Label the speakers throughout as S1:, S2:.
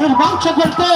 S1: নির্বাংশ করতে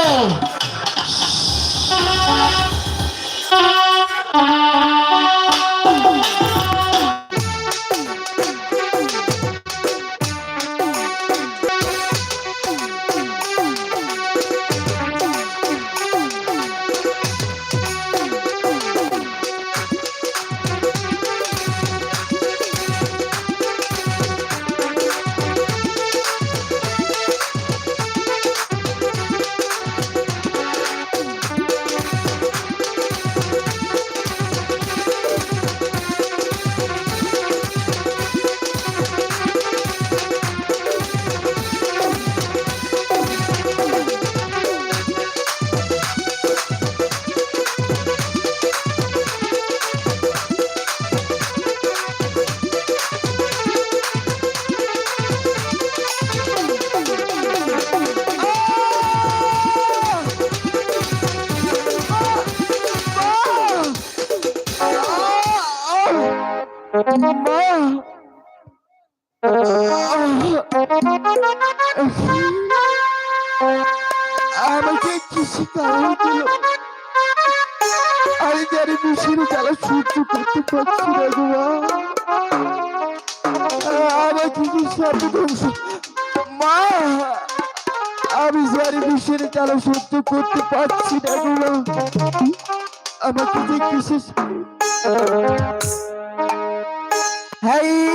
S2: আমি জোয়ার বিশ্বের চালা সহ্য করতে পারছি না গুলো আমাকে যে কিসে
S3: হ্যাঁ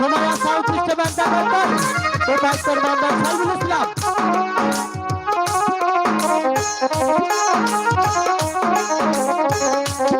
S3: তোমার সাউথ ইস্ট ব্যাংকটা করতাম ও ব্যাংকের বান্দার সার্ভিস ছিলাম Thank you.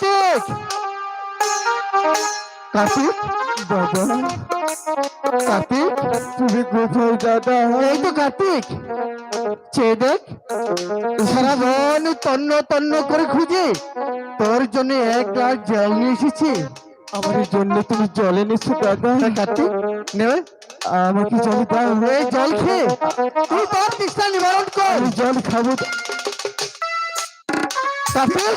S3: কার্তিক কার্তিক দাদা কার্তিক তুমি কোথায় দাদা? এই তো কার্তিক। চেয়ে দেখ। সারা বন তন্ন তন্ন করে খুঁজে। তোর জন্য এক গ্লাস জল নিয়ে এসেছি। আমার জন্য তুমি জল এনেছো, দাদা। কার্তিক নেবে আমাকে জল দাও। এই জল খেয়ে তুই তোর তৃষ্ণা নিবারণ কর। জল খাব। কার্তিক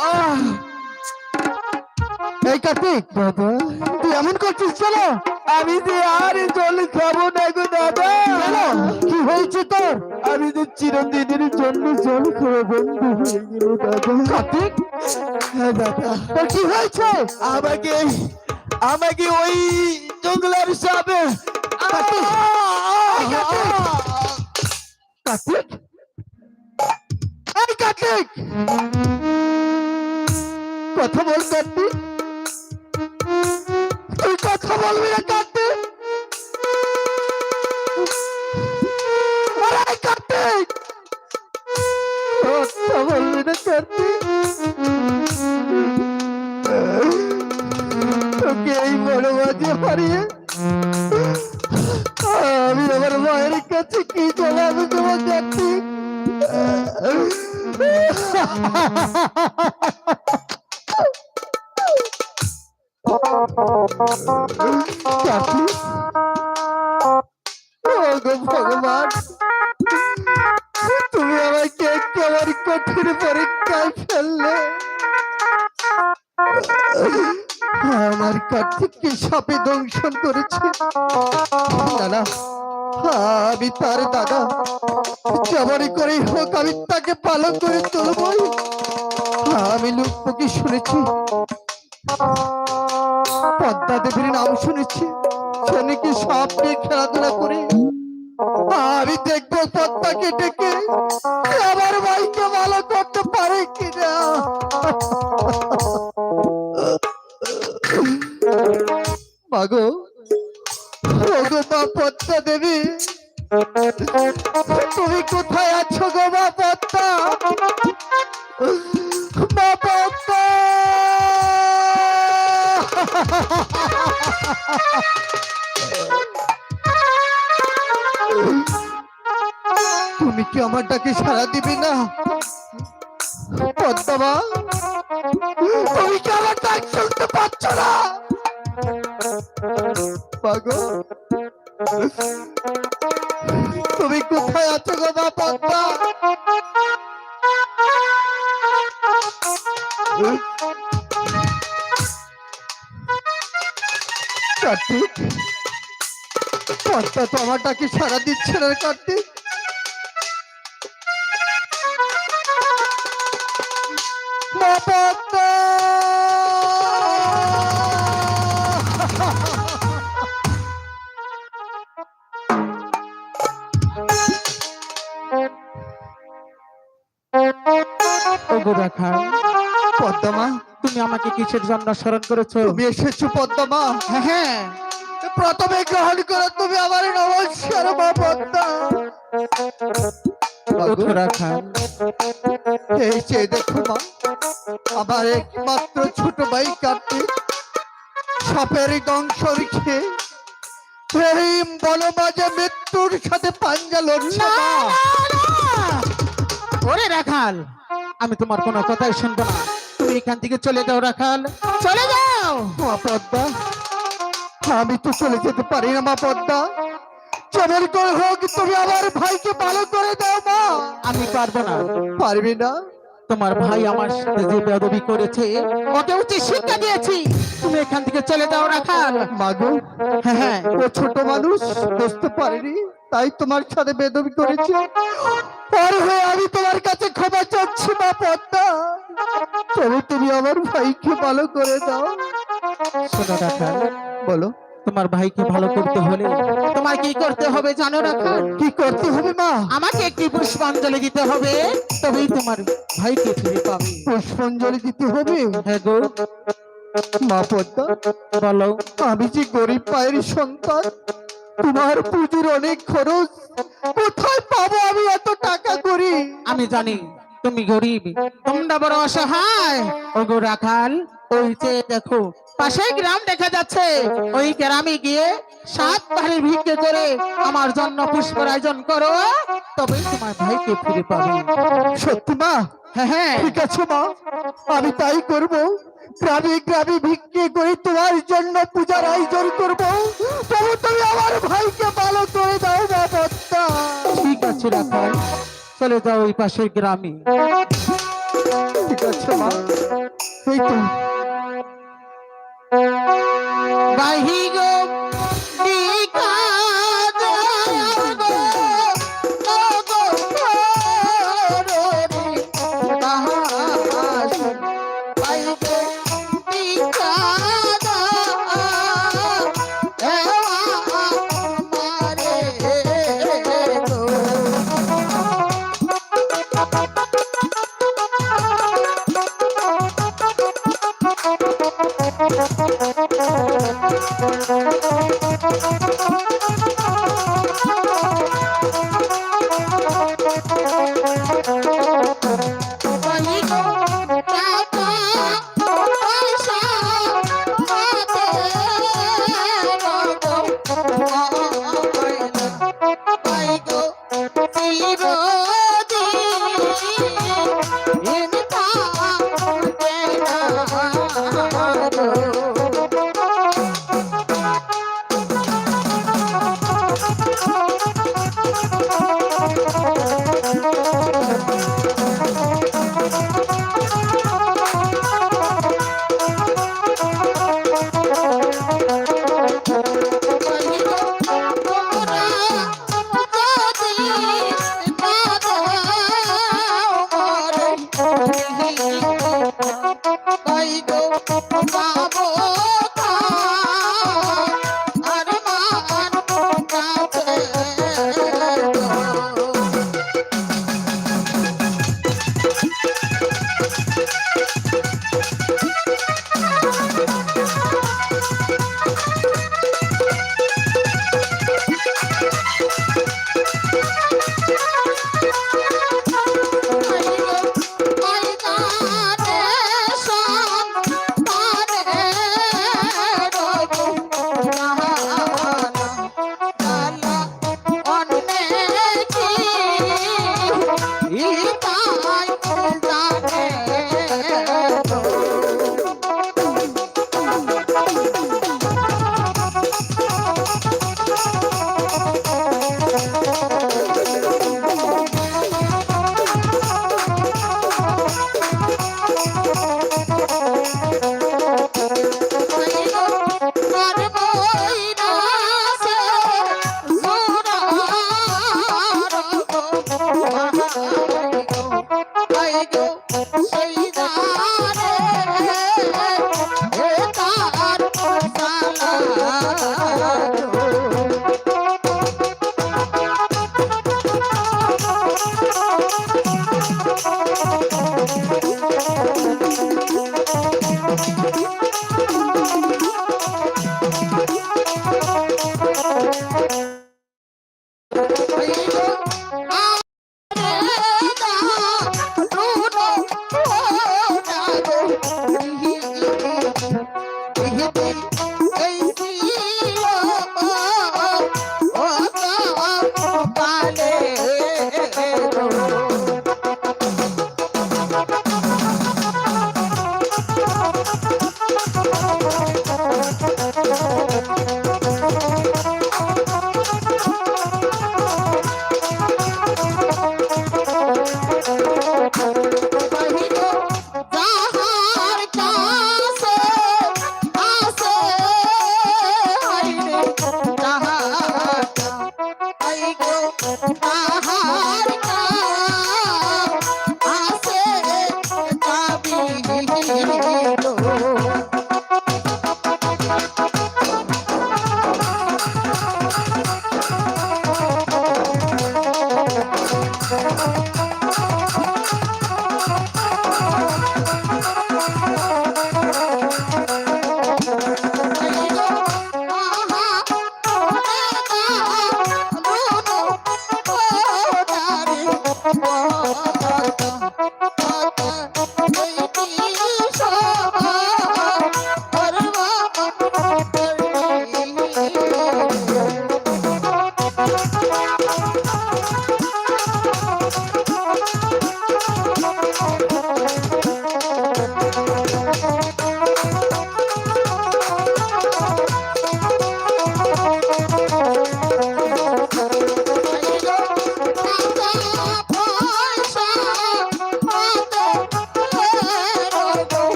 S3: এই কার্তিক দাদা। তুই এমন করছিস চলো। আমি যে আর জল খাব না গো দাদা। কি হয়েছে তোর? আমি যে চিরদিনের জন্য জল বন্ধ হয়ে গেল দাদা। কার্তিক? হ্যাঁ দাদা। তোর কি হয়েছে? আমাকে আমাকে ওই জঙ্গলের সাপে কার্তিক! কার্তিক! কথা বল কার্তিক। কথা বলবি না, কার্তিক। কার্তিক। কথা বলবি না, কার্তিক। তোকে এই বড় বাজে হারিয়ে আমি আমার মায়ের কাছে কি জবাব দেবো কার্তিক? তুমি আমাকে কেমন কঠিন পরীক্ষায় ফেললে আমার কার্তিককে সাপে দংশন করেছে দাদা আমি তার দাদা যেমনই করেই হোক আমি তাকে পালন করে তুলবই আমি লোককে শুনেছি পদ্মা দেবীর নাম শুনেছি। সে নাকি সাপ নিয়ে খেলাধুলা করে? আমি দেখব পদ্মাকে ডেকে। আমার ভাইকে ভালো করতে পারে কিনা? মাগো পদ্মা দেবী, তুমি কোথায় আছো গো মা পদ্মা? মা পদ্মা তুমি কি আমার ডাকে সাড়া দিবে না কার্তিক? পদ্মা তো আমার ডাকে সাড়া দিচ্ছে না কার্তিক। পদ্মা
S1: তুমি আমাকে কিসের জন্য স্মরণ করেছ?
S3: তুমি এসেছ পদ্মা
S1: হ্যাঁ। হ্যাঁ
S3: প্রথমে গ্রহণ করো তুমি আমার নমস্কার মা পদ্মা। এই যে দেখো মা আমার একমাত্র ছোট ভাই সাপের প্রেম মৃত্যুর সাথে পাঞ্জা লড়ছে।
S1: ওরে রাখাল আমি তোমার কোনো কথাই শুনব না। তুমি এখান থেকে চলে যাও রাখাল। চলে যাও।
S3: মা পদ্মা আমি তো চলে যেতে পারি না মা পদ্মা। যেমন করে হোক তুমি আমার ভাইকে ভালো করে দাও মা।
S1: আমি পারব না।
S3: পারবি না?
S1: তোমার ভাই আমার সাথে যে বেদবি করেছে ওকে উচিত শিক্ষা দিয়েছি। তুমি এখান থেকে চলে যাও রাখাল।
S3: মাগো
S1: হ্যাঁ হ্যাঁ
S3: ও ছোট মানুষ বুঝতে পারিনি। তাই তোমার সাথে বেদবি করেছে। আর হয়ে আমি তোমার কাছে ক্ষমা চাচ্ছি মা পদ্মা। তবে তুমি আমার ভাইকে ভালো করে দাও।
S1: শোনো রাখাল
S3: বলো।
S1: তোমার ভাইকে ভালো করতে হলে তোমার কি করতে হবে জানো রাখাল
S3: কি করতে হবে মা?
S1: আমাকে একটি পুষ্পাঞ্জলি দিতে হবে তবেই তোমার ভাইকে ফিরে পাবে।
S3: পুষ্পাঞ্জলি দিতে হবে?
S1: হ্যাঁ গো।
S3: মা পদ্মা
S1: বলো।
S3: আমি যে গরিব পায়ের সন্তান তোমার পুঁজির অনেক খরচ কোথায় পাবো আমি এত টাকা করি?
S1: আমি জানি তুমি গরিব তোমরা বড় অসহায়। ওগো রাখাল ওই যে দেখো পাশেই গ্রাম দেখা যাচ্ছে। ওই গ্রামে গিয়ে সাত ভারী ভিক্ষে করে আমার জন্য পুষ্পর আয়োজন করো তবে তোমার ভাইকে ফিরে পাবে।
S3: সত্যি মা?
S1: হ্যাঁ হ্যাঁ।
S3: ঠিক আছে মা আমি তাই করব। গ্রামে গ্রামে ভিক্ষে করে তোমার জন্য পূজার আয়োজন করব। তবু তুমি আমার ভাইকে ভালো করে দাও বাবত্তা
S1: ঠিক আছে রাখাল চলে যাও ওই পাশের গ্রামে।
S3: ঠিক আছে মা। এই তো।
S1: বাহি বাহি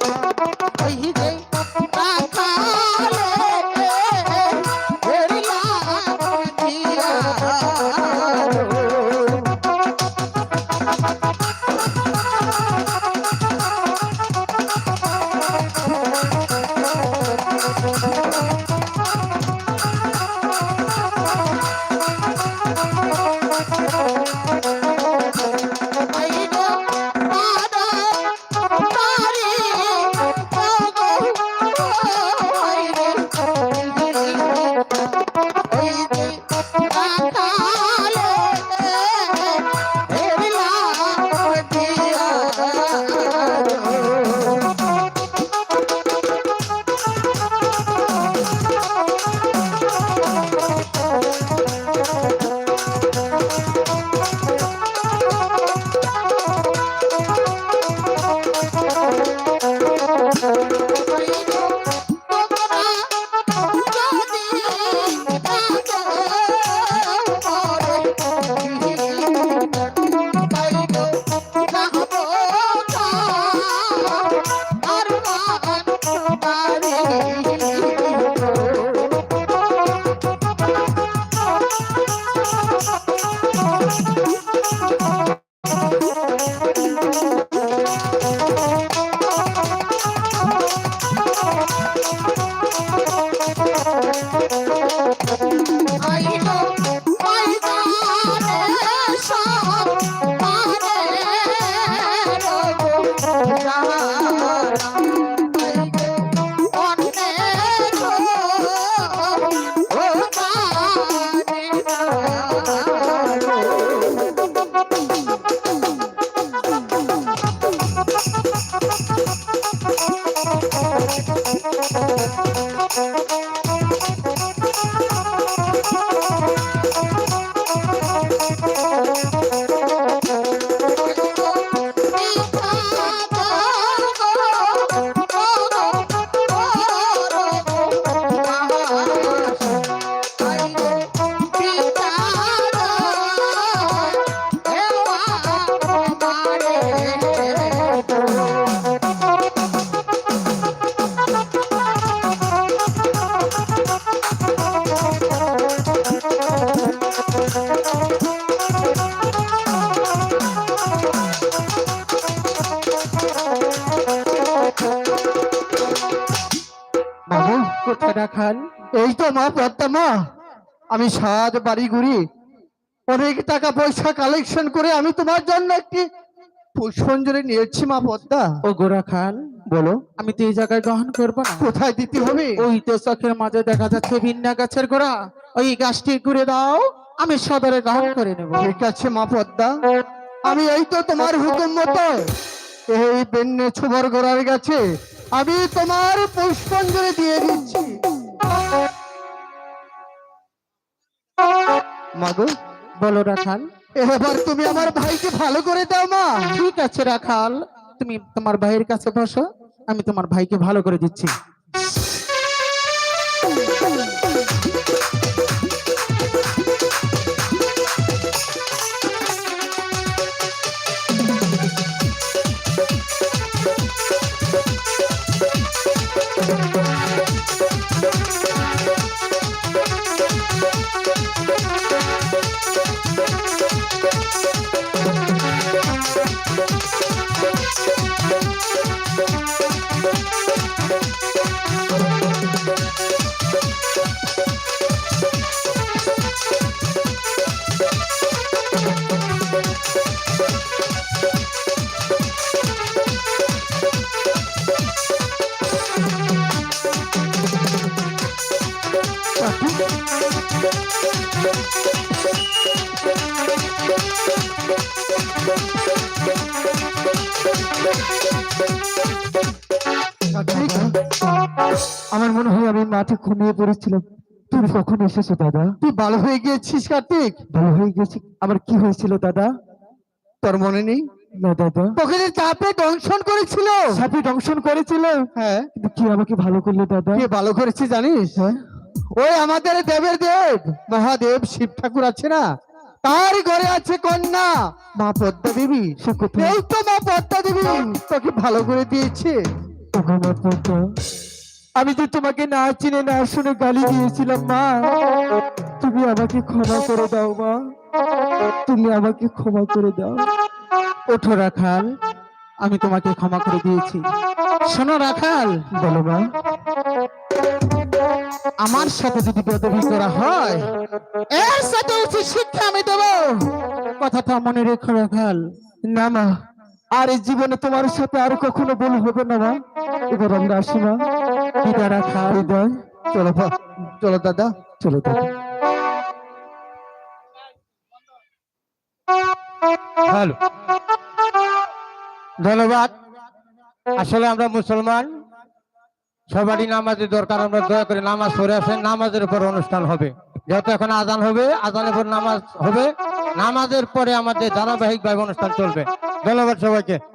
S3: Thank you. আমি সাত বাড়ি ঘুরি। অনেক টাকা পয়সা কালেকশন করে আমি তোমার জন্য একটি পুষ্পঞ্জলি নিয়েছি মা পদ্মা।
S1: ও গো রাখাল
S3: বলো।
S1: আমি তো এই জায়গায় গ্রহণ করব না।
S3: কোথায় দিতে হবে?
S1: ওই তো চোখের মাঝে দেখা যাচ্ছে ভিন্না গাছের গোড়া। ওই গাছটি ঘুরে দাও আমি সদরে গ্রহণ করে নেব।
S3: ঠিক আছে মা পদ্মা। আমি এই তো তোমার হুকুম মতো। এই বেন্নে ছোবর গোড়ার গাছে আমি তোমার পুষ্পাঞ্জলি দিয়ে দিচ্ছি। মাগো,
S1: বলো রাখাল
S3: এবার তুমি আমার ভাইকে ভালো করে দাও, মা।
S1: ঠিক আছে রাখাল, তুমি তোমার ভাইয়ের কাছে বসো, আমি তোমার ভাইকে ভালো করে দিচ্ছি।
S3: আমার মনে হয় আমি মাঠে ঘুমিয়ে পড়েছিলাম। তুমি কখন এসেছ দাদা? তুই ভালো হয়ে গিয়েছিস কার্তিক? ভালো হয়ে গেছি। আমার কি হয়েছিল দাদা? তোর মনে নেই? না দাদা। তোকে যে চাপে দংশন করেছিল? চাপে দংশন করেছিল? হ্যাঁ। কিন্তু কি আমাকে ভালো করল দাদা? কে ভালো করেছে জানিস? হ্যাঁ। ওই আমাদের দেবের দেব। মহাদেব শিব ঠাকুর আছে না? তার ঘরে আছে কন্যা। মা পদ্মা দেবী। এই তো মা পদ্মা দেবী। তোকে ভালো করে দিয়েছে। আমি তো তোমাকে না চিনে, না শুনে গালি দিয়েছিলাম, মা। তুমি আমাকে ক্ষমা করে দাও, মা। তুমি আমাকে ক্ষমা করে দাও।
S1: ওঠো, রাখাল। আমি তোমাকে ক্ষমা করে দিয়েছি। শোনো, রাখাল।
S3: বলো, মা।
S1: আমার সাথে যদি বেদবি করা হয়, এর সাথে উচিত শিক্ষা আমি দেব। কথাটা মনে রেখো, রাখাল।
S3: না, মা। আর এই জীবনে তোমার সাথে আর কখনো বল হবে না, মা। এবার আমরা আসি, মা।
S1: বিদা রাখাল
S3: হৃদয় চলো চলো, দাদা। চলো, দাদা।
S4: হ্যালো। ধন্যবাদ। আসলে আমরা মুসলমান। সবারই নামাজের দরকার। আমরা দয়া করে নামাজ পড়ে আসেন। নামাজের উপর অনুষ্ঠান হবে। যেহেতু এখন আজান হবে, আজানের পর নামাজ হবে। নামাজের পরে আমাদের ধারাবাহিক ভাবে অনুষ্ঠান চলবে। ধন্যবাদ সবাইকে।